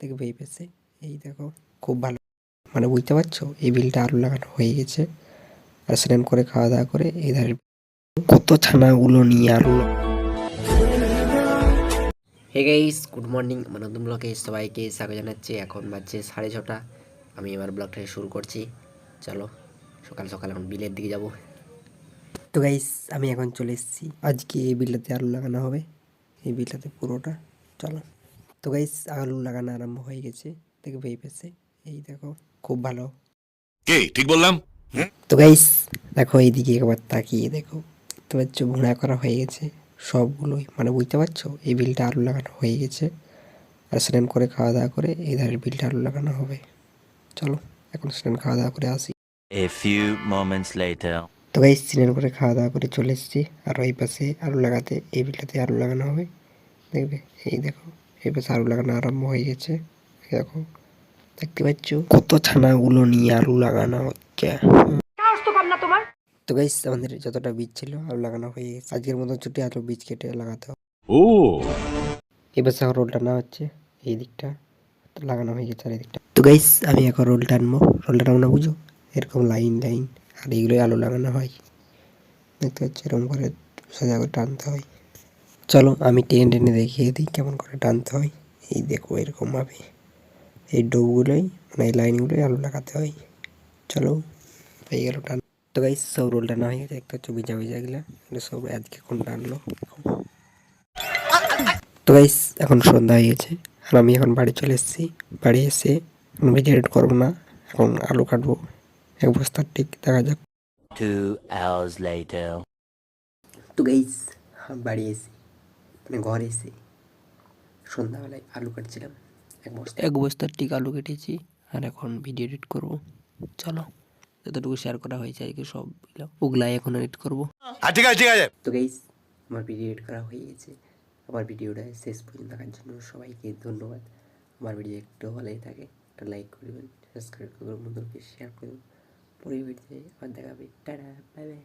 এই পেছে এই দেখো খুব ভালো। মানে বুঝতে পারছ? এই বিলটা আলু লাগানো হয়ে গেছে। আর স্নান করে খাওয়া দাওয়া করে এই ধারে কত ছানাগুলো নিয়ে আলু হে গাইস গুড মর্নিং আমার নতুন ব্লগে সবাইকে স্বাগত জানাচ্ছি। এখন বাজছে সাড়ে ছটা। আমি এবার ব্লগটাকে শুরু করছি। চলো সকাল সকাল এখন বিলের দিকে যাব। তো গাইস আমি এখন চলে এসেছি। আজকে এই বিলটাতে আলু লাগানো হবে। এই বিলটাতে পুরোটা। চলো। তো গাইস আলু লাগানো আরম্ভ হয়ে গেছে দেখবে এই পেছে এই দেখো খুব ভালো। কি? ঠিক বললাম? তো গাইস দেখো এইদিকে একবার তাকিয়ে দেখো। তো পারছ ভুঁড়া করা হয়ে গেছে সবগুলোই। মানে বুঝতে পারছ? এই বিলটা আলু লাগানো হয়ে গেছে। আর স্নান করে খাওয়া দাওয়া করে এই ধারের বিলটা আলু লাগানো হবে। চলো এখন স্নান খাওয়া দাওয়া করে আসি। A few moments later. তো গাইস স্নান করে খাওয়া দাওয়া করে চলে এসেছি। আর ওই পাশে আলু লাগাতে এই বিলটাতে আলু লাগানো হবে। দেখবে? এই দেখো। পাশে আলু লাগানো আরম্ভ হয়ে গেছে। দেখো দেখতে পাচ্ছ? কত ছানাগুলো নিয়ে আলু লাগানো হচ্ছে। তো গাইস আমাদের যতটা বীজ ছিল আলু লাগানো হয়ে গেছে। আজকের মতো ছুটি আলু বীজ কেটে লাগাতে হবে। ও। এবার এখন রোল টানা হচ্ছে এই দিকটা তো লাগানো হয়ে গেছে আর এই দিকটা। তো গাইস আমি এখন রোল টানবো রোল টানবো না বুঝো? এরকম লাইন লাইন আর এইগুলোই আলু লাগানো হয়। দেখতে পাচ্ছি এরকম করে সোজা করে টানতে হয়। চলো আমি টেনে টেনে দেখিয়ে দিই কেমন করে টানতে হয়। এই দেখো এরকমভাবে এই ডোবগুলোই মানে এই লাইনগুলোই আলু লাগাতে হয়। চলো হয়ে গেল টান। তো গাইস সব রোল টানা হয়ে গেছে দেখতে পাচ্ছ ভিজা ভিজা গেলা সব আজকে কোন টানলো? তো গাইস এখন সন্ধ্যা হয়ে গেছে আর আমি এখন বাড়ি চলে এসেছি। বাড়ি এসে ভিডিও এডিট করব না এখন আলু কাটবো। এক বস্তার ঠিক দেখা যাক। Two hours later. তো গাইস বাড়ি এসে মানে ঘরে এসে সন্ধ্যাবেলায় আলু কাটছিলাম। এক বস্তা। এক বস্তার ঠিক আলু কেটেছি আর এখন ভিডিও এডিট করব। চলো যতটুকু শেয়ার করা হয়েছে আজকে সব ওগুলাই এখন এডিট করব। হ্যাঁ ঠিক আছে ঠিক আছে। তো গাইস আমার ভিডিও এডিট করা হয়ে গেছে। আমার ভিডিওটা শেষ পর্যন্ত দেখার জন্য সবাইকে ধন্যবাদ। আমার ভিডিও একটু ভালোই থাকে একটা লাইক করবেন সাবস্ক্রাইব করবেন বন্ধুকে শেয়ার করবেন। পরে ভিডিওতে আবার দেখাবে। Tata bye bye